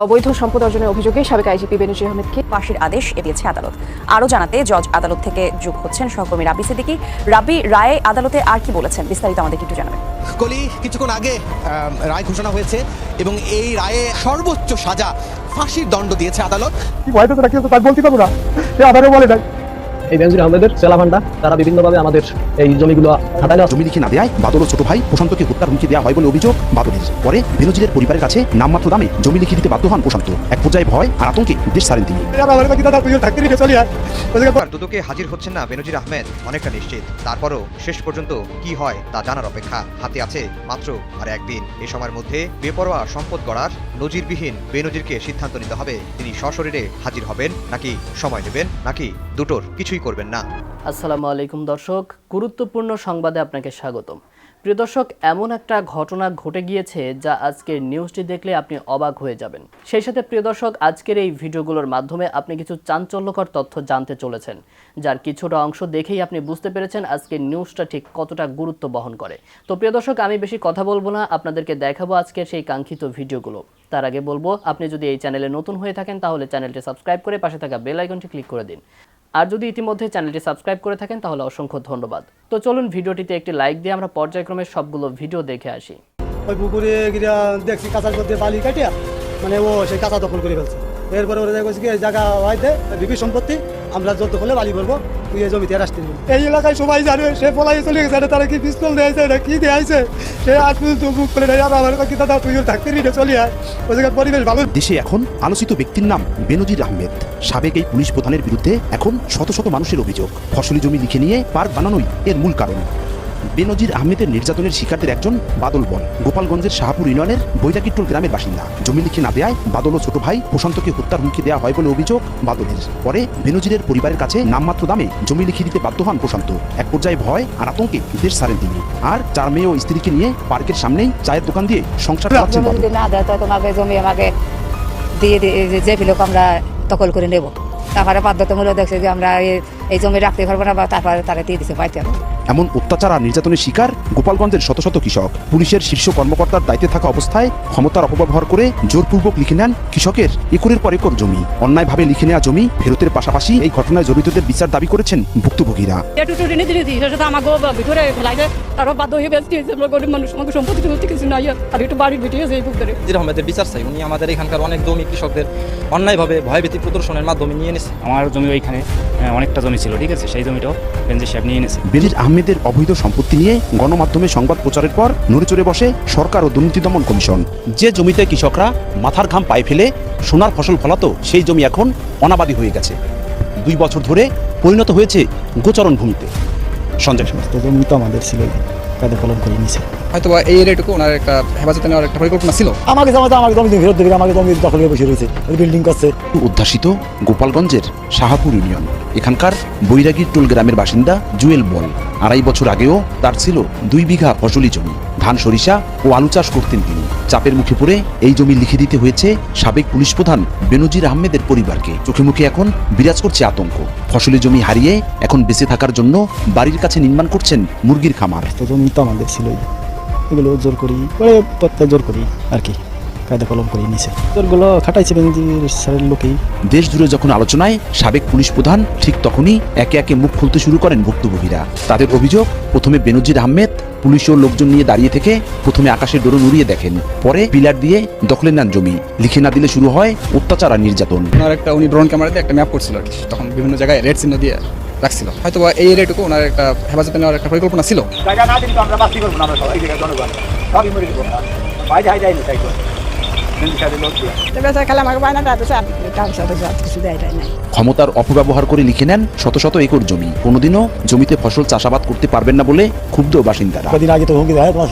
অবৈধ সম্পদ অর্জনের অভিযোগে সাবেক আইজিপি বেনজির আহমেদকে ফাঁসির আদেশ দিয়েছে আদালত। আরও জানাতে জজ আদালত থেকে যোগ হচ্ছেন সহকর্মী রাবি সিদ্দিকি। রাবি রায়ে আদালতে আর কি বলেছেন? বিস্তারিত আমাদেরকে একটু জানাবেন। কলি কিছুক্ষণ আগে আহ, রায় ঘোষণা হয়েছে এবং এই রায়ে সর্বোচ্চ সাজা ফাঁসির দণ্ড দিয়েছে আদালত। কি ভয় তো রাখি? তার বলতে পারব না। সে বলে নাই। এই বেনজির আহমেদের চেলাভান্ডা তারা বিভিন্নভাবে আমাদের এই জমিগুলো হাতায় নেওয়া জমি লিখে না দেয় বাদল ও ছোট ভাই প্রশান্তকে হত্যার হুমকি দেওয়া হয় বলে অভিযোগ বাদলের। পরে বেনজিরের পরিবারের কাছে নামমাত্র দামে জমি লিখে দিতে বাধ্য হন প্রশান্ত। এক পর্যায়ে ভয় আর আতঙ্কে দেশ ছাড়েন তিনি। দুদকে হাজির হচ্ছেন না বেনজির আহমেদ অনেকটা নিশ্চিত। তারপরও শেষ পর্যন্ত কি হয় তা জানার অপেক্ষা। হাতে আছে মাত্র আর একদিন। এ সময়ের মধ্যে বেপরোয়া সম্পদ গড়ার নজিরবিহীন বেনজিরকে সিদ্ধান্ত নিতে হবে। তিনি সশরীরে হাজির হবেন নাকি সময় নেবেন নাকি দুটোর কিছুই করবেন না। আসসালামু আলাইকুম দর্শক, গুরুত্বপূর্ণ সংবাদে আপনাকে স্বাগতম। প্রিয় দর্শক, এমন একটা ঘটনা ঘটে গিয়েছে যা আজকের নিউজটি দেখলে আপনি অবাক হয়ে যাবেন। সেই সাথে প্রিয় দর্শক, আজকের এই ভিডিওগুলোর মাধ্যমে আপনি কিছু চাঞ্চল্যকর তথ্য জানতে চলেছেন, যার কিছুটা অংশ দেখেই আপনি বুঝতে পেরেছেন আজকের নিউজটা ঠিক কতটা গুরুত্ব বহন করে। তো প্রিয় দর্শক, আমি বেশি কথা বলব না, আপনাদেরকে দেখাবো আজকের সেই কাঙ্ক্ষিত ভিডিওগুলো। তার আগে বলব, আপনি যদি এই চ্যানেলে নতুন হয়ে থাকেন, তাহলে চ্যানেলটি সাবস্ক্রাইব করে পাশে থাকা বেল আইকনটি ক্লিক করে দিন। আর যদি ইতিমধ্যে চ্যানেলটি সাবস্ক্রাইব করে থাকেন, তাহলে অসংখ্য ধন্যবাদ। তো চলুন ভিডিওটিতে একটি লাইক দিয়ে আমরা পর্যায়ক্রমে সবগুলো ভিডিও দেখে আসি। ওই পুকুরে দেখছি কাঁচার মধ্যে বালি কাটিয়া মানে ও সেই কাঁচা দখল করে ফেলছে। এরপরে ওরা দেখছি কি এই জায়গা হয়তে বিক্রি সম্পত্তি আমরা যত হলে বালি ভরবো তুই এই জমিতে রাস্তে দিবি এই এলাকায় সবাই জানে সে পলাই চলে গেছে তারা কি পিস্তল দিয়েছে এটা কি দিয়েছে? সে আজ পর্যন্ত মুখ করে নেই আমার কাছে দাদা তুই থাকতে রিটে চলি আয়। ওই জায়গার পরিবেশ ভালো দেশে এখন আলোচিত ব্যক্তির নাম বেনজির আহমেদ। সাবেক এই পুলিশ প্রধানের বিরুদ্ধে এখন শত শত মানুষের অভিযোগ। ফসলি জমি লিখে নিয়ে পার্ক বানানোই এর মূল কারণ। বেনজির আহমেদের নির্যাতনের শিকারদের একজন বাদল বল গোপালগঞ্জের শাহপুর ইউনিয়নের বৈরাগীটোল গ্রামের বাসিন্দা জমি লিখে না দেয় বাদল ও ছোট ভাই প্রশান্তকে হত্যার হুমকি দেওয়া হয় বলে অভিযোগ বাদলের পরে বেনজিরের পরিবারের কাছে নামমাত্র দামে জমি লিখে দিতে বাধ্য হন প্রশান্ত এক পর্যায়ে ভয় আর আতঙ্কে দেশ ছাড়েন তিনি আর চার মেয়ে ও স্ত্রীকে নিয়ে পার্কের সামনেই চায়ের দোকান দিয়ে সংসার চালাচ্ছেন না দেয় তো তোমাকে জমি আমাকে দিয়ে যে ফিলোক আমরা দখল করে নেব তারপরে বাধ্যতামূলক দেখছে যে আমরা এই- জমি রাখতে পারব না বা তারপরে তারা দিয়ে দিচ্ছে পাইতে এমন অত্যাচার আর নির্যাতনের শিকার গোপালগঞ্জের শত শত কৃষক। পুলিশের শীর্ষ কর্মকর্তার দায়িত্বে থাকা অবস্থায় ক্ষমতার অপব্যবহার করে জোরপূর্বক লিখে নেন কৃষকের একরের পর একর জমি। অন্যায়ভাবে লিখে নেওয়া জমি ফেরতের পাশাপাশি এই ঘটনায় জড়িতদের বিচার দাবি করেছেন ভুক্তভোগীরা। হয়ে বিচার চাই উনি আমাদের এখানকার অনেক জমি কৃষকদের অন্যায়ভাবে ভয়ভীতি প্রদর্শনের মাধ্যমে নিয়ে নিছে। আমার জমি ওইখানে অনেকটা জমি ছিল ঠিক আছে? সেই জমিটাও বেঞ্জি সাহেব নিয়ে এনেছে। বেঞ্জির আহমেদের অবৈধ সম্পত্তি নিয়ে গণমাধ্যমে সংবাদ প্রচারের পর নড়েচড়ে বসে সরকার ও দুর্নীতি দমন কমিশন। যে জমিতে কৃষকরা মাথার ঘাম পায়ে ফেলে সোনার ফসল ফলাতো সেই জমি এখন অনাবাদী হয়ে গেছে। দুই বছর ধরে পরিণত হয়েছে গোচরণ ভূমিতে সঞ্জয় সমস্ত জমি তো আমাদের ছিল। কাদের পালন করে নিছে হয়তো এই এরিয়াটুকু ওনার একটা হেফাজতে নেওয়ার একটা পরিকল্পনা ছিল আমাকে জমা আমাকে জমি ফেরত দেবে আমাকে জমি দখল করে বসে রয়েছে বিল্ডিং করছে উদ্ভাসিত গোপালগঞ্জের শাহাপুর ইউনিয়ন এখানকার বৈরাগীর টোল গ্রামের বাসিন্দা জুয়েল বল আড়াই বছর আগেও তার ছিল দুই বিঘা ফসলি জমি ধান সরিষা ও আলু চাষ করতেন তিনি চাপের মুখে পড়ে এই জমি লিখে দিতে হয়েছে সাবেক পুলিশ প্রধান বেনজির আহমেদের পরিবারকে চোখে মুখে এখন বিরাজ করছে আতঙ্ক ফসলি জমি হারিয়ে এখন বেঁচে থাকার জন্য বাড়ির কাছে নির্মাণ করছেন মুরগির খামার। তো জমি তো আমাদের ছিল এগুলো জোর করি পরে প্রত্যেক জোর করি আর কি কায়দা কলম করে নিছে জোরগুলো খাটাইছে স্যারের লোকেই। দেশ জুড়ে যখন আলোচনায় সাবেক পুলিশ প্রধান ঠিক তখনই একে একে মুখ খুলতে শুরু করেন ভুক্তভোগীরা। তাদের অভিযোগ প্রথমে বেনজির আহমেদ পুলিশ ও লোকজন নিয়ে দাঁড়িয়ে থেকে প্রথমে আকাশে ডোরন উড়িয়ে দেখেন। পরে পিলার দিয়ে দখলে নেন জমি। লিখে না দিলে শুরু হয় অত্যাচার আর নির্যাতন। ওনার একটা উনি ড্রোন ক্যামেরা দিয়ে একটা ম্যাপ করছিল আর কি। তখন বিভিন্ন জায়গায় রেড চিহ্ন দিয়ে রাখছিল। হয়তো এই এরিয়াটুকু ওনার একটা হেফাজতে নেওয়ার একটা পরিকল্পনা ছিল। জায়গা না দিলে তো আমরা বাঁচতে পারব না আমরা সবাই। জনগণ। সবই মরে দেবো বাইরে যাই যাইনি তাই ক্ষমতার অপব্যবহার করে লিখে নেন শত শত একর জমি। কোনোদিনও জমিতে ফসল চাষাবাদ করতে পারবেন না বলে ক্ষুব্ধ বাসিন্দারা। কদিন আগে তো হুমকি দেয় তোমার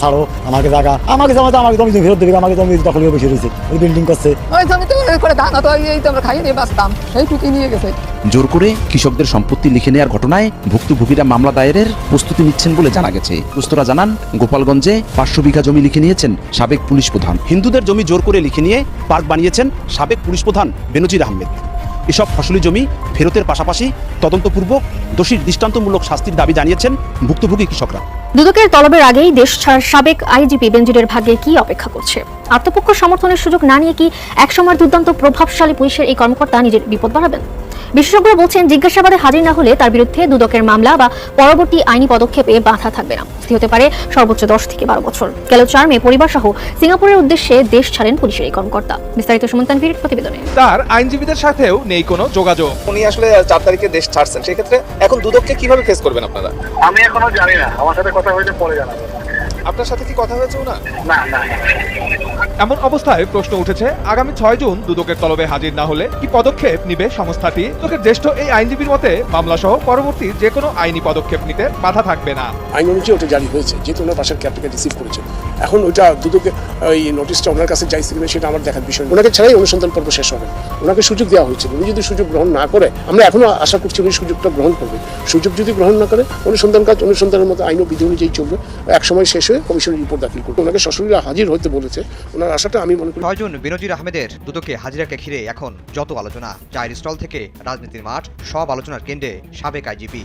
ছাড়ো আমাকে জায়গা আমাকে জমা তো আমাকে জমি ফেরত দেবে আমাকে জমি দখল করে বসে রয়েছে। ওই বিল্ডিং করছে। ওই জমিতে করে ধান হতো এই তো আমরা খাইয়ে দিয়ে বাঁচতাম সেইটুকুই নিয়ে গেছে। জোর করে কৃষকদের সম্পত্তি লিখে নেওয়ার ঘটনায় ভুক্তভোগীরা মামলা দায়েরের প্রস্তুতি নিচ্ছেন বলে জানা গেছে। প্রস্তরা জানান গোপালগঞ্জে পাঁচশো বিঘা জমি লিখে নিয়েছেন সাবেক পুলিশ প্রধান। হিন্দুদের জমি জোর করে লিখে নিয়ে পার্ক বানিয়েছেন সাবেক পুলিশ প্রধান বেনজির আহমেদ। এসব ফসলি জমি ফেরতের পাশাপাশি তদন্তপূর্বক দোষীর দৃষ্টান্তমূলক শাস্তির দাবি জানিয়েছেন ভুক্তভোগী কৃষকরা। দুদকের তলবের আগেই দেশ ছাড় সাবেক আইজিপি বেনজিরের ভাগ্যে কি অপেক্ষা করছে? আত্মপক্ষ সমর্থনের সুযোগ না নিয়ে কি একসময় দুর্দান্ত প্রভাবশালী পুলিশের এই কর্মকর্তা নিজের বিপদ বাড়াবেন? বিশেষজ্ঞরা বলছেন জিজ্ঞাসাবাদে হাজির না হলে তার বিরুদ্ধে দুদকের মামলা বা পরবর্তী আইনি পদক্ষেপে বাধা থাকবে না। স্থির হতে পারে সর্বোচ্চ দশ থেকে বারো বছর। গেল চার মে পরিবার সহ সিঙ্গাপুরের উদ্দেশ্যে দেশ ছাড়েন পুলিশের এই কর্মকর্তা। বিস্তারিত সুমন তানভীর প্রতিবেদনে। তার আইনজীবীদের সাথেও নেই কোনো যোগাযোগ। উনি আসলে চার তারিখে দেশ ছাড়ছেন। সেক্ষেত্রে এখন দুদককে কীভাবে ফেস করবেন আপনারা? আমি এখনও জানি না। আমার সাথে কথা হয়েছে পরে জানাব। আপনার সাথে কি কথা হয়েছে ওনার? না না। এমন অবস্থায় প্রশ্ন উঠেছে আগামী ছয় জুন দুদকের তলবে হাজির না হলে কি পদক্ষেপ নিবে সংস্থাটি? দুদকের জ্যেষ্ঠ এই আইনজীবীর মতে মামলা সহ পরবর্তী যে কোনো আইনি পদক্ষেপ নিতে বাধা থাকবে না। আইন অনুযায়ী ওটা জারি হয়েছে যেহেতু ওনার বাসার ক্যাবটাকে রিসিভ করেছে। এখন ওইটা দুদকে ওই নোটিশটা ওনার কাছে যাই কিনা সেটা আমার দেখার বিষয়। ওনাকে ছাড়াই অনুসন্ধান পর্ব শেষ হবে। ওনাকে সুযোগ দেওয়া হয়েছে উনি যদি সুযোগ গ্রহণ না করে, আমরা এখনও আশা করছি উনি সুযোগটা গ্রহণ করবে। সুযোগ যদি গ্রহণ না করে, অনুসন্ধান কাজ, অনুসন্ধানের মতো আইন ও বিধি অনুযায়ী চলবে। এক সময় শেষ হয়ে কমিশনের রিপোর্ট দাখিল করবে। ওনাকে সশরীরে হাজির হতে বলেছে। ওনার আশাটা আমি মনে করি ছয়জন বেনজির আহমেদের দুদকে হাজিরাকে ঘিরে এখন যত আলোচনা। চায়ের স্টল থেকে রাজনীতির মাঠ, সব আলোচনার কেন্দ্রে সাবেক আইজিপি।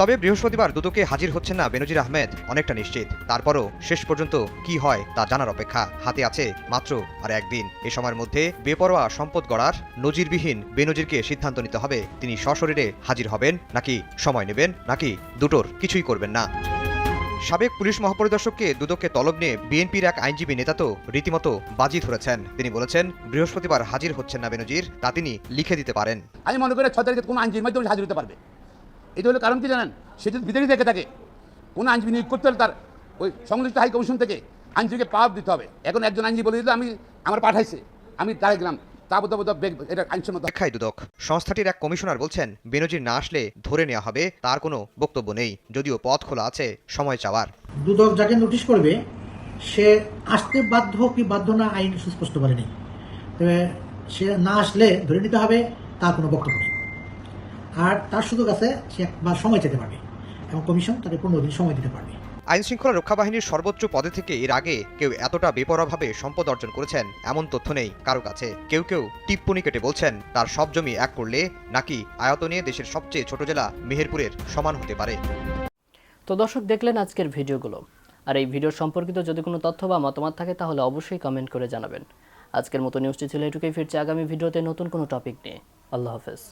তবে বৃহস্পতিবার দুদকে হাজির হচ্ছেন না বেনজির আহমেদ, অনেকটা নিশ্চিত। তারপরও শেষ পর্যন্ত কি হয় তা জানার অপেক্ষা। হাতে আছে মাত্র আর একদিন। এ সময়ের মধ্যে বেপরোয়া সম্পদ গড়ার নজিরবিহীন বেনজিরকে সিদ্ধান্ত নিতে হবে। তিনি সশরীরে হাজির হবেন নাকি সময় নেবেন, নাকি দুটোর কিছুই করবেন না। সাবেক পুলিশ মহাপরিদর্শককে দুদককে তলব নিয়ে বিএনপির এক আইনজীবী নেতা তো রীতিমতো বাজি ধরেছেন। তিনি বলেছেন, বৃহস্পতিবার হাজির হচ্ছেন না বেনজির, তা তিনি লিখে দিতে পারেন। আমি মনে করি ছয় তারিখে কোনো আইনজীবীর মাধ্যমে হাজির হতে পারবে। এটা হলো কারণ কি জানেন? সে যদি বিদেশি দেখে থাকে কোনো আইনজীবী নিয়োগ করতে হলে তার ওই সংশ্লিষ্ট হাই কমিশন থেকে আইনজীবীকে পাওয়ার দিতে হবে। এখন একজন আইনজীবী বলে দিল আমি আমার পাঠাইছে আমি তাই গেলাম দুদক। সংস্থাটির এক কমিশনার বলছেন বেনজির না আসলে ধরে নেওয়া হবে তার কোনো বক্তব্য নেই যদিও পথ খোলা আছে সময় চাওয়ার। দুদক যাকে নোটিশ করবে সে আসতে বাধ্য কি বাধ্য না আইন সুস্পষ্ট বলেনি তবে সে না আসলে ধরে নিতে হবে তার কোনো বক্তব্য নেই। আর তার সুযোগ আছে সে একবার সময় চেতে পারবে এবং কমিশন তাকে পনেরো দিন সময় দিতে পারবে। আইন শৃঙ্খলা রক্ষা বাহিনীর সর্বোচ্চ পদে থেকে এর আগে কেউ এতটা বেপরোয়াভাবে সম্পদ অর্জন করেছেন এমন তথ্য নেই কারও কাছে। কেউ কেউ টিপ্পনি কেটে বলছেন তার সব জমি এক করলে নাকি আয়তনে দেশের সবচেয়ে ছোট জেলা মেহেরপুরের সমান হতে পারে। তো দর্শক দেখলেন আজকের ভিডিওগুলো। আর এই ভিডিও সম্পর্কিত যদি কোনো তথ্য বা মতামত থাকে তাহলে অবশ্যই কমেন্ট করে জানাবেন। আজকের মতো নিউজটি ছিল এটুকুই। ফিরছে আগামী ভিডিওতে নতুন কোনো টপিক নিয়ে। আল্লাহ হাফেজ।